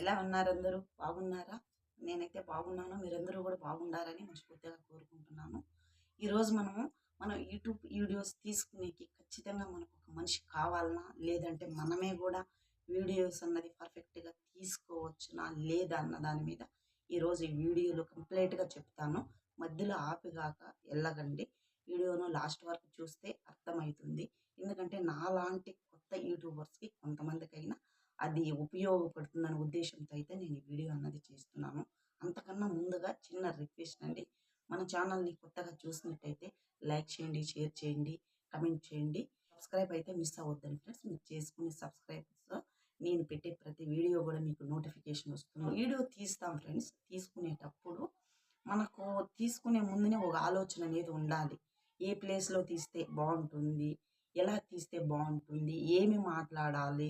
ఎలా ఉన్నారు అందరూ? బాగున్నారా? నేనైతే బాగున్నాను. మీరందరూ కూడా బాగుండాలని మనస్ఫూర్తిగా కోరుకుంటున్నాను. ఈరోజు మనము మనం యూట్యూబ్ వీడియోస్ తీసుకునేకి ఖచ్చితంగా మనకు ఒక మనిషి కావాలనా? లేదంటే మనమే కూడా వీడియోస్ అన్నది పర్ఫెక్ట్గా తీసుకోవచ్చునా? లేదా అన్న దాని మీద ఈరోజు ఈ వీడియోలో కంప్లీట్గా చెప్తాను. మధ్యలో ఆపిగాక వెళ్ళగండి వీడియోను లాస్ట్ వరకు చూస్తే అర్థమవుతుంది. ఎందుకంటే నాలాంటి కొత్త యూట్యూబర్స్కి కొంతమందికైనా అది ఉపయోగపడుతుందనే ఉద్దేశంతో అయితే నేను ఈ వీడియో అన్నది చేస్తున్నాను. అంతకన్నా ముందుగా చిన్న రిక్వెస్ట్ అండి. మన ఛానల్ని కొత్తగా చూసినట్టయితే లైక్ చేయండి షేర్ చేయండి కమెంట్ చేయండి. సబ్స్క్రైబ్ అయితే మిస్ అవ్వద్దండి ఫ్రెండ్స్. మీరు చేసుకునే సబ్స్క్రైబ్స్ నేను పెట్టే ప్రతి వీడియో కూడా మీకు నోటిఫికేషన్ వస్తుంది. వీడియో తీస్తాం ఫ్రెండ్స్. తీసుకునేటప్పుడు మనకు తీసుకునే ముందునే ఒక ఆలోచన అనేది ఉండాలి. ఏ ప్లేస్లో తీస్తే బాగుంటుంది? ఎలా తీస్తే బాగుంటుంది? ఏమి మాట్లాడాలి?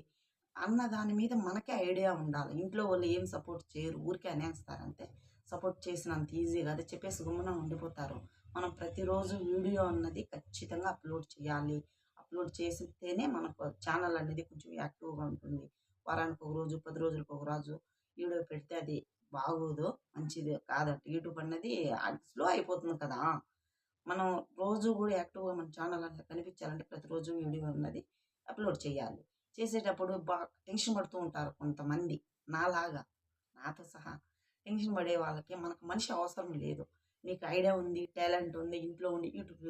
అన్న దాని మీద మనకే ఐడియా ఉండాలి. ఇంట్లో వాళ్ళు ఏం సపోర్ట్ చేయరు. ఊరికే అనేస్తారంటే సపోర్ట్ చేసినంత ఈజీగా అది చెప్పేసి గుమ్మన ఉండిపోతారు. మనం ప్రతిరోజు వీడియో అన్నది ఖచ్చితంగా అప్లోడ్ చేయాలి. అప్లోడ్ చేస్తేనే మనకు ఛానల్ అనేది కొంచెం యాక్టివ్గా ఉంటుంది. వారానికి ఒక రోజు పది రోజులకు ఒక రోజు వీడియో పెడితే అది బాగోదు మంచిది కాదంట యూట్యూబ్ అన్నది స్లో అయిపోతుంది కదా. మనం రోజు కూడా యాక్టివ్గా మన ఛానల్ అనేది కనిపించాలంటే ప్రతిరోజు వీడియో అన్నది అప్లోడ్ చేయాలి. చేసేటప్పుడు బాగా టెన్షన్ పడుతూ ఉంటారు కొంతమంది. నాలాగా. నాతో సహా టెన్షన్ పడే వాళ్ళకి మనకు మనిషి అవసరం లేదు. మీకు ఐడియా ఉంది టాలెంట్ ఉంది ఇంట్లో ఉండి యూట్యూబ్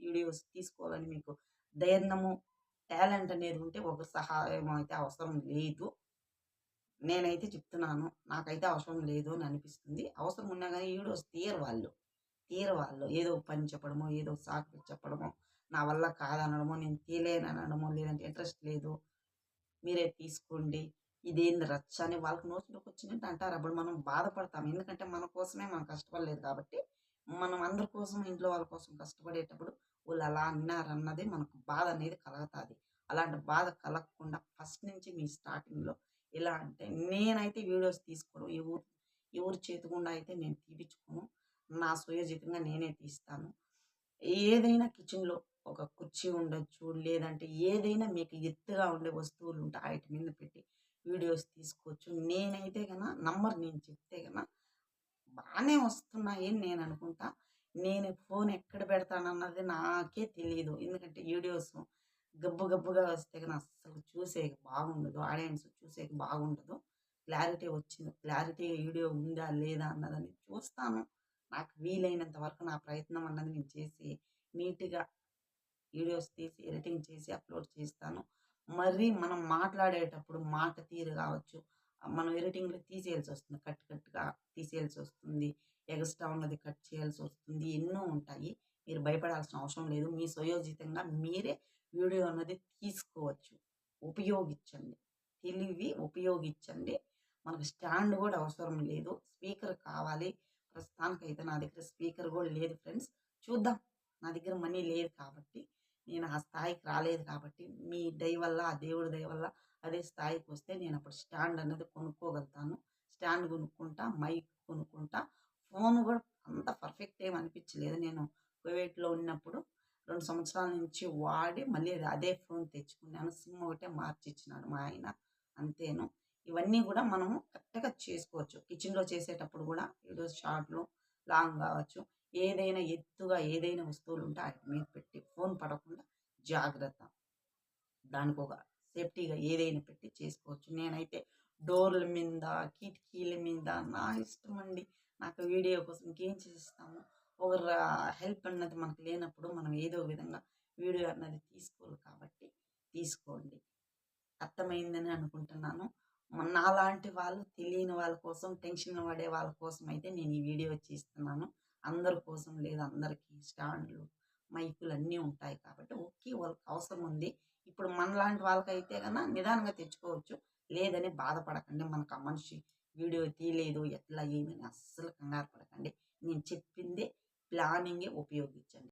వీడియోస్ తీసుకోవాలని మీకు ధైర్యము టాలెంట్ అనేది ఉంటే ఒక సహాయం అయితే అవసరం లేదు. నేనైతే చెప్తున్నాను నాకైతే అవసరం లేదు అని అనిపిస్తుంది. అవసరం ఉన్నా కానీ వీడియోస్ తీయరు వాళ్ళు. తీయరు వాళ్ళు. ఏదో పని చెప్పడమో ఏదో సాకు చెప్పడమో నా వల్ల కాదనడమో నేను తీయలేను అనడమో లేదంటే ఇంట్రెస్ట్ లేదు. మీరే తీసుకోండి. ఇదేంది రచ్చ అని వాళ్ళకి నోట్లోకి వచ్చినట్టు అంటారు. అప్పుడు మనం బాధపడతాం. ఎందుకంటే మన కోసమే మనం కష్టపడలేదు కాబట్టి మనం అందరి కోసం ఇంట్లో వాళ్ళ కోసం కష్టపడేటప్పుడు వాళ్ళు అలా అన్నారన్నది మనకు బాధ అనేది కలుగుతుంది. అలాంటి బాధ కలగకుండా ఫస్ట్ నుంచి మీ స్టార్టింగ్లో ఎలా అంటే నేనైతే వీడియోస్ తీసుకోను. ఎవరు ఎవరు చేతికుండా అయితే నేను తీపించుకోను నా స్వయోజితంగా నేనే తీస్తాను. ఏదైనా కిచెన్లో ఒక కుర్చీ ఉండొచ్చు లేదంటే ఏదైనా మీకు ఎత్తుగా ఉండే వస్తువులు ఉంటే వాటి మీద పెట్టి వీడియోస్ తీసుకోవచ్చు. నేనైతే కన్నా నంబర్ నేను చెప్తే కన్నా బాగానే వస్తున్నాయి అని నేను అనుకుంటా. నేను ఫోన్ ఎక్కడ పెడతానన్నది నాకే తెలియదు ఎందుకంటే వీడియోస్ గబ్బు గబ్బుగా వస్తే కానీ అస్సలు చూసేకి బాగుండదు. ఆడియన్స్ చూసేకి బాగుండదు. క్లారిటీ వచ్చింది. క్లారిటీ వీడియో ఉందా లేదా అన్నదని చూస్తాను. నాకు వీలైనంత వరకు నా ప్రయత్నం అన్నది నేను చేసి నీట్గా వీడియోస్ తీసి ఎడిటింగ్ చేసి అప్లోడ్ చేస్తాను. మరి మనం మాట్లాడేటప్పుడు మాట తీరు కావచ్చు. మనం ఎడిటింగ్లో తీసేయాల్సి వస్తుంది. కట్ కట్గా తీసేయాల్సి వస్తుంది. ఎగస్ట్రా ఉన్నది కట్ చేయాల్సి వస్తుంది. ఎన్నో ఉంటాయి. మీరు భయపడాల్సిన అవసరం లేదు. మీ స్వయోజితంగా మీరే వీడియో అన్నది తీసుకోవచ్చు. ఉపయోగించండి. తెలివి ఉపయోగించండి. మనకు స్టాండ్ కూడా అవసరం లేదు. స్పీకర్ కావాలి. ప్రస్తుతానికైతే నా దగ్గర స్పీకర్ కూడా లేదు ఫ్రెండ్స్. చూద్దాం. నా దగ్గర మనీ లేదు కాబట్టి నేను ఆ స్థాయికి రాలేదు కాబట్టి మీ దయ వల్ల ఆ దేవుడి దయ వల్ల అదే స్థాయికి వస్తే నేను అప్పుడు స్టాండ్ అనేది కొనుక్కోగలుగుతాను. స్టాండ్ కొనుక్కుంటా మైక్ కొనుక్కుంటా. ఫోన్ కూడా అంత పర్ఫెక్ట్ ఏం అనిపించలేదు. నేను కువైట్లో ఉన్నప్పుడు రెండు సంవత్సరాల నుంచి వాడి మళ్ళీ అదే ఫోన్ తెచ్చుకున్నాను. సిమ్ ఒకటే మార్చి ఇచ్చినాడు మా ఆయన అంతేను. ఇవన్నీ కూడా మనము కరెక్ట్గా చేసుకోవచ్చు. కిచెన్లో చేసేటప్పుడు కూడా ఏదో షార్ట్లు లాంగ్ కావచ్చు. ఏదైనా ఎత్తుగా ఏదైనా వస్తువులు ఉంటే వాటి మీద పెట్టి ఫోన్ పడకుండా జాగ్రత్త. దానికి ఒక సేఫ్టీగా ఏదైనా పెట్టి చేసుకోవచ్చు. నేనైతే డోర్ల మీద కిటికీల మీద నా ఇష్టం అండి. నాకు వీడియో కోసం ఇంకేం చేస్తాము? ఒకరు హెల్ప్ అన్నది మనకు లేనప్పుడు మనం ఏదో విధంగా వీడియో అన్నది తీసుకోవాలి కాబట్టి తీసుకోండి. అర్థమైందని అనుకుంటున్నాను. నాలాంటి వాళ్ళు తెలియని వాళ్ళ కోసం టెన్షన్ పడే వాళ్ళ కోసం అయితే నేను ఈ వీడియో చేస్తున్నాను. అందరి కోసం లేదు అందరికీ స్టాండ్లు మైకులు అన్నీ ఉంటాయి కాబట్టి ఓకే వాళ్ళకి అవసరం ఉంది. ఇప్పుడు మనలాంటి వాళ్ళకైతే కన్నా నిదానంగా తెచ్చుకోవచ్చు. లేదని బాధపడకండి. మనకు ఆ మనిషి వీడియో తీయలేదు ఎట్లా ఏమని అస్సలు కంగారు పడకండి. నేను చెప్పిందే ప్లానింగే ఉపయోగించండి.